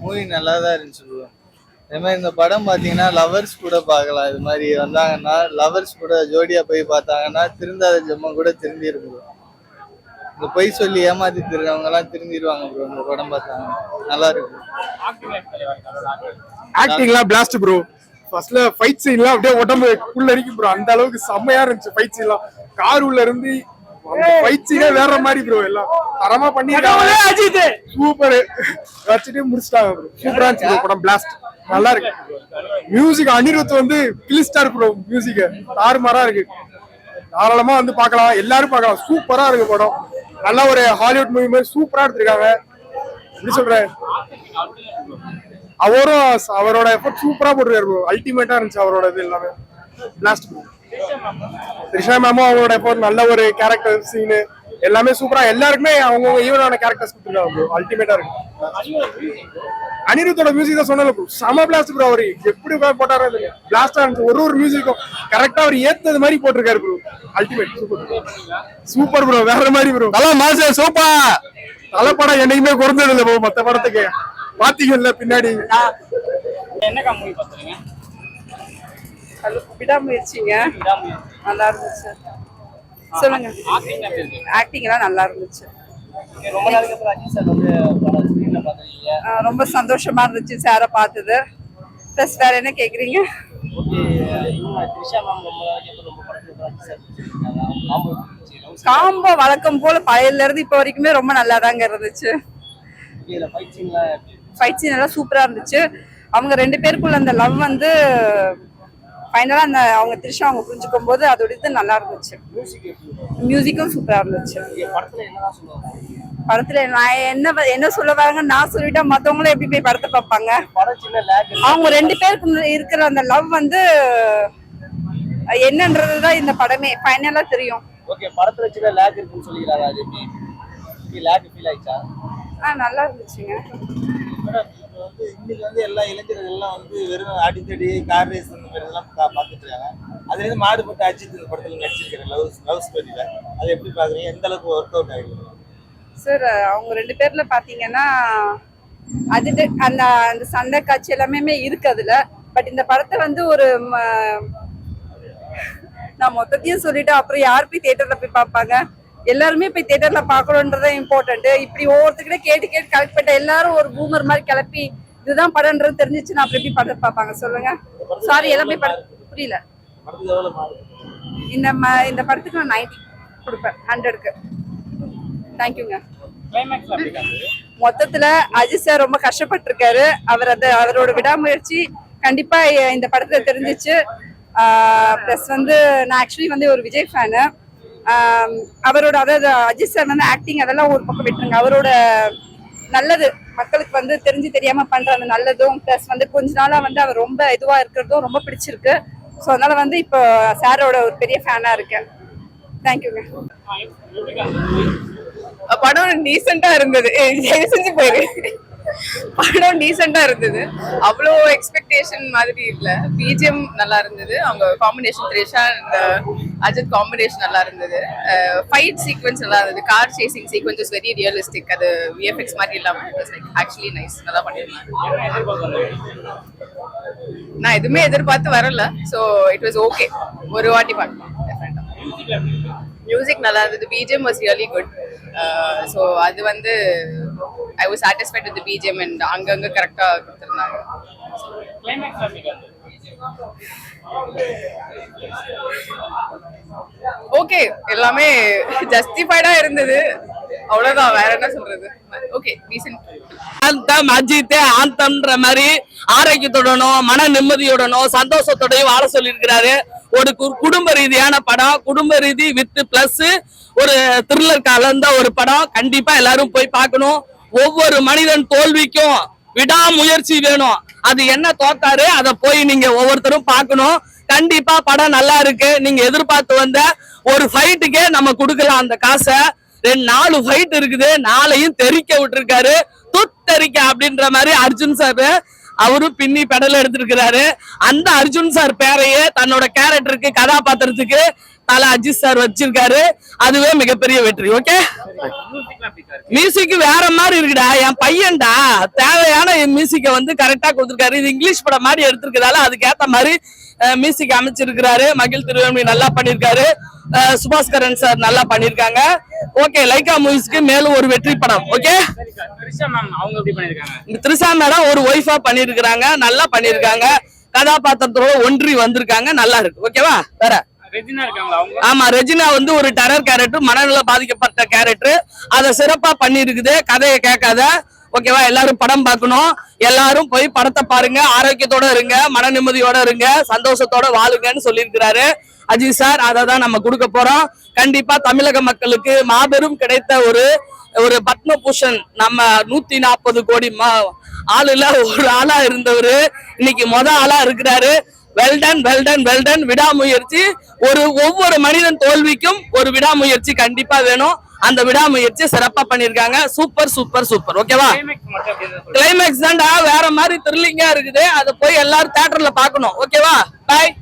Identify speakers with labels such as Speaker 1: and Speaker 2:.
Speaker 1: Movie நல்லா தான் இருந்துச்சு ப்ரோ. அதே மாதிரி இந்த படம் பார்த்தீங்கன்னா லவர்ஸ் கூட பார்க்கலாம். இது மாதிரி வந்தாங்கன்னா லவர்ஸ் கூட ஜோடியா போய் பார்த்தாங்கன்னா திருந்தாத ஜெம்மம் கூட திருந்திரும் ப்ரோ. இந்த பொய் சொல்லி ஏமாத்தி திருறவங்க எல்லாம் திருந்திடுவாங்க ப்ரோ இந்த படம் பார்த்தாங்க நல்லா இருக்கு
Speaker 2: ஆக்டிங்லாம் பிளாஸ்ட் ப்ரோ. ஃபர்ஸ்ட்ல ஃபைட் சீன்லாம் அப்படியே உடம்பு புல்லரிக்கும் ப்ரோ. அந்த அளவுக்கு செம்மையா இருந்துச்சு ஃபைட் சீன்லாம் கார் உள்ள இருந்து சீனே வேற மாதிரி ப்ரோ எல்லாம் தரமா பண்ணிருக்காங்க அஜித். சூப்பர். வச்சுட்டு முடிச்சிட்டாங்க ப்ரோ சூப்பரா இருந்துச்சு படம் பிளாஸ்ட் நல்லா இருக்கு. மியூசிக் அனிருத் வந்து கிளிஸ்டார் ப்ரோ மியூசிக் தாறுமாறா இருக்கு. தாராளமா வந்து பார்க்கலாம். எல்லாரும் பார்க்கலாம். சூப்பரா இருக்கு படம். நல்ல ஒரு ஹாலிவுட் மூவி மாதிரி சூப்பரா எடுத்திருக்காங்க. எப்படி சொல்றேன் அவரும் அவரோட எஃபர்ட் சூப்பரா போட்டுருக்காரு ப்ரோ அல்டிமேட்டா இருந்துச்சு அவரோட இது எல்லாமே. பிளாஸ்ட் ப்ரோ த்ரிஷா மேமும் அவங்களோட எஃபர்ட் நல்ல ஒரு கேரக்டர் சீனு எல்லாமே சூப்பரா எல்லாருக்குமே அவங்கவுங்க ஈவனான கேரக்டர்ஸ் கொடுத்துருக்காங்க ப்ரோ அல்டிமேட்டா இருக்கு. அனிருத்தோட மியூசிக் தான் சொன்னல ப்ரோ செம பிளாஸ்ட் ப்ரோ அவரு. எப்படி போட்டாரோ பிளாஸ்டா இருந்துச்சு. ஒரு ஒரு மியூசிக்கும் கரெக்டா அவர் ஏத்தது மாதிரி போட்டிருக்காரு bro ultimate super super bro வேற மாதிரி ப்ரோ
Speaker 3: நல்லா மாசம் சூப்பர்
Speaker 2: நல்ல படம் என்னைக்குமே குறைஞ்சது இல்லை ப்ரோ மத்த படத்துக்கு. பாத்தீங்கல்ல பின்னாடி.
Speaker 4: என்னக்கா மூவி பார்த்துருங்க
Speaker 5: அது விடாமுயற்சிங்க. நல்லா இருந்துச்சு. சொல்லுங்க.
Speaker 4: ஆக்டிங் எப்படி இருக்கு
Speaker 5: ஆக்டிங் எல்லாம் நல்லா இருந்துச்சு.
Speaker 4: ரொம்ப
Speaker 5: சந்தோஷமா இருந்துச்சு சாரை பார்த்தது. ப்ளஸ் வேற என்ன கேக்குறீங்க?
Speaker 4: காம்போ
Speaker 5: வழக்கம் போல பழையல இருந்து இப்போ வரைக்குமே ரொம்ப நல்லா தாங்க இருந்துச்சு?
Speaker 4: ஃபைட்
Speaker 5: சீன் எல்லாம் சூப்பரா இருந்துச்சு. அவங்க ரெண்டு பேருக்குள்ள அந்த லவ் வந்து ஃபைனலா அந்த அவங்க திருஷா அவங்க புரிஞ்சுக்கும் போது அதோட இது நல்லா இருந்துச்சு? மியூசிக்கும் சூப்பரா இருந்துச்சு.
Speaker 4: படத்துல
Speaker 5: நான் என்ன என்ன சொல்ல வராங்க நான் சொல்லிட்டா மத்தவங்களும் எப்படி போய் படத்தை பார்ப்பாங்க? அவங்க ரெண்டு பேருக்கு இருக்கிற அந்த லவ் வந்து என்னன்றதுதான் இந்த படமே. ஃபைனலா தெரியும்.
Speaker 4: ஓகே படத்துல சின்ன லேக் இருக்குன்னு சொல்லிக்கிறாங்க அது எப்படி? லேக் ஃபீல் ஆயிடுச்சா?
Speaker 5: ஆ நல்லா இருந்துச்சுங்க.
Speaker 6: வந்து இன்னைக்கு வந்து எல்லா இளைஞர்கள் எல்லாம் வந்து வெறும் அடித்தடி கார் ரேஸ் அந்த மாதிரி இதெல்லாம் பார்த்துட்டு இருக்காங்க அதுல இருந்து மாடுபட்டு அஜித் இந்த படத்துல நடிச்சிருக்கிறேன் லவ் லவ் ஸ்டோரியில அது எப்படி பாக்குறீங்க எந்த அளவுக்கு ஒர்க் அவுட் ஆகிருக்கு
Speaker 5: சார் அவங்க ரெண்டு பேர்ல பாத்தீங்கன்னா அது அந்த அந்த சண்டை காட்சி எல்லாமே இருக்கு அதுல. பட் இந்த படத்தை வந்து ஒரு ம- நான் மொத்தத்தையும் சொல்லிட்டு அப்புறம் யார் போய் தியேட்டர்ல போய் பார்ப்பாங்க? எல்லாருமே போய் தியேட்டர்ல பார்க்கணுன்றது இம்பார்ட்டன்ட் இப்படி ஒவ்வொருத்தர்கிட்ட கேட்டு கேட்டு கலெக்ட் பண்ணிட்ட எல்லாரும் ஒரு பூமர் மாதிரி கிளப்பி இதுதான் படம்ன்றது தெரிஞ்சிச்சு நான் எப்படி படம் பார்ப்பாங்க? சொல்லுங்க. சாரி எல்லாம் படம் புரியல. இந்த ம- இந்த படத்துக்கு நான் நைன்டி கொடுப்பேன் ஹண்ட்ரடுக்கு தேங்க்யூங்க மொத்தத்துல அஜித் சார் ரொம்ப கஷ்டப்பட்டிருக்காரு. அவர் அது அவரோட விடாமுயற்சி கண்டிப்பா இந்த படத்துல தெரிஞ்சிச்சு. ப்ளஸ் வந்து நான் ஆக்சுவலி வந்து ஒரு விஜய் ஃபேனு அவரோட அதாவது அஜித் சார் வந்து ஆக்டிங் அதெல்லாம் ஒரு பக்கம் விட்டுருங்க. அவரோட நல்லது மக்களுக்கு வந்து தெரிஞ்சு தெரியாம பண்ற அந்த நல்லதும் ப்ளஸ் வந்து கொஞ்ச நாளா வந்து அவர் ரொம்ப இதுவா இருக்கிறதும் ரொம்ப பிடிச்சிருக்கு. ஸோ அதனால வந்து இப்போ சாரோட ஒரு பெரிய ஃபேனா இருக்கேன். தேங்க்யூங்க
Speaker 7: படம் டீசெண்டா இருந்தது. தயவு செஞ்சு போயிரு. படம் டீசெண்டா இருந்தது. அவ்வளோ எக்ஸ்பெக்டேஷன் மாதிரி இல்ல. பிஜிஎம் நல்லா இருந்தது. அவங்க காம்பினேஷன் த்ரிஷா இந்த அஜித் காம்பினேஷன் நல்லா இருந்தது. ஃபைட் சீக்வன்ஸ் நல்லா இருந்தது. Car chasing sequence is very realistic அது விஎஃப்எக்ஸ் மாதிரி இல்லாமல் இட் லைக் ஆக்சுவலி நைஸ் நல்லா பண்ணிருந்தாங்க. நான் எதுவுமே எதிர்பார்த்து வரல. ஸோ இட் வாஸ் ஓகே ஒரு வாட்டி பார்க்கலாம். மியூசிக் நல்லா இருந்தது. BGM was really good so அது வந்து I was satisfied with BGM and அங்கங்க கரெக்டாக கொடுத்துருந்தாங்க. ஓகே எல்லாமே ஜஸ்டிஃபைடா இருந்தது. அவ்வளவுதான் வேற என்ன சொல்றது? ஓகே டீசென்ட்
Speaker 3: ஆந்தம் ஆந்தம்ன்ற மாதிரி ஆரோக்கியத்துடனும் மன நிம்மதியுடனும் சந்தோஷத்தோடயும் வாழ சொல்லியிருக்கிறாரு. ஒரு கு- குடும்ப ரீதியான படம் குடும்ப ரீதி வித் பிளஸ் ஒரு த்ரில்லர் கலந்த ஒரு படம் கண்டிப்பா எல்லாரும் போய் பார்க்கணும். ஒவ்வொரு மனிதன் தோல்விக்கும் விடாமுயற்சி வேணும். அது என்ன தோத்தாரு? அதை போய் நீங்க ஒவ்வொருத்தரும் பார்க்கணும். கண்டிப்பா படம் நல்லா இருக்கு. நீங்க எதிர்பார்த்து வந்த ஒரு ஃபைட்டுக்கே நம்ம கொடுக்கலாம் அந்த காசை. ரெண்டு நாலு ஃபைட் இருக்குது. நாளையும் தெறிக்க விட்டுருக்காரு. துத்தரிக்க அப்படின்ற மாதிரி அர்ஜுன் சார் அவரும் பின்னி பெடல் எடுத்திருக்கிறாரு. அந்த அர்ஜுன் சார் பேரையே தன்னோட கேரக்டருக்கு கதாபாத்திரத்துக்கு தல அஜித் சார் வச்சிருக்காரு. அதுவே மிகப்பெரிய வெற்றி ஓகே மியூசிக் வேற மாதிரி இருக்குடா என் பையன்டா. தேவையான மியூசிக்கை வந்து கரெக்டா கொடுத்துருக்காரு. இது இங்கிலீஷ் படம் மாதிரி எடுத்திருக்கிறதால அதுக்கேத்த மாதிரி மியூசிக் அமைச்சிருக்கிறாரு. மகிழ் திருவேணி நல்லா பண்ணிருக்காரு. சுபாஸ்கரன் சார் நல்லா பண்ணிருக்காங்க. ஓகே லைகா மூவிஸ்க்கு மேலும் ஒரு வெற்றி படம் ஓகே
Speaker 4: த்ரிஷா
Speaker 3: மேடம் ஒரு ஒய்ஃபா பண்ணிருக்காங்க நல்லா பண்ணிருக்காங்க. கதாபாத்திரத்தோட ஒன்றி வந்திருக்காங்க நல்லா இருக்கு ஓகேவா வேற. ஆமா ரெஜினா வந்து ஒரு டெரர் கேரக்டர் மனநல பாதிக்கப்பட்ட கேரக்டர் அதை சிறப்பா பண்ணிருக்குது கதையை கேட்காத. ஓகேவா எல்லாரும் படம் பார்க்கணும். எல்லாரும் போய் படத்தை பாருங்க ஆரோக்கியத்தோட இருங்க மன நிம்மதியோட இருங்க சந்தோஷத்தோட வாழுங்கன்னு சொல்லியிருக்கிறாரு அஜித் சார். அதை தான் நம்ம கொடுக்க போறோம். கண்டிப்பா தமிழக மக்களுக்கு மாபெரும் கிடைத்த ஒரு ஒரு பத்மபூஷன் நம்ம நூத்தி நாற்பது கோடி ஆளுல ஒரு ஆளா இருந்தவரு. இன்னைக்கு மொத ஆளா இருக்கிறாரு. வெல்டன் வெல்டன் வெல்டன் விடாமுயற்சி. ஒரு ஒவ்வொரு மனிதன் தோல்விக்கும் ஒரு விடாமுயற்சி கண்டிப்பா வேணும். அந்த விடாமுயற்சி சிறப்பா பண்ணிருக்காங்க சூப்பர் சூப்பர் சூப்பர் ஓகேவா கிளைமேக்ஸ் தான்டா. வேற மாதிரி த்ரில்லிங்கா இருக்குது. அதை போய் எல்லாரும் தியேட்டர்ல பார்க்கணும். ஓகேவா பாய்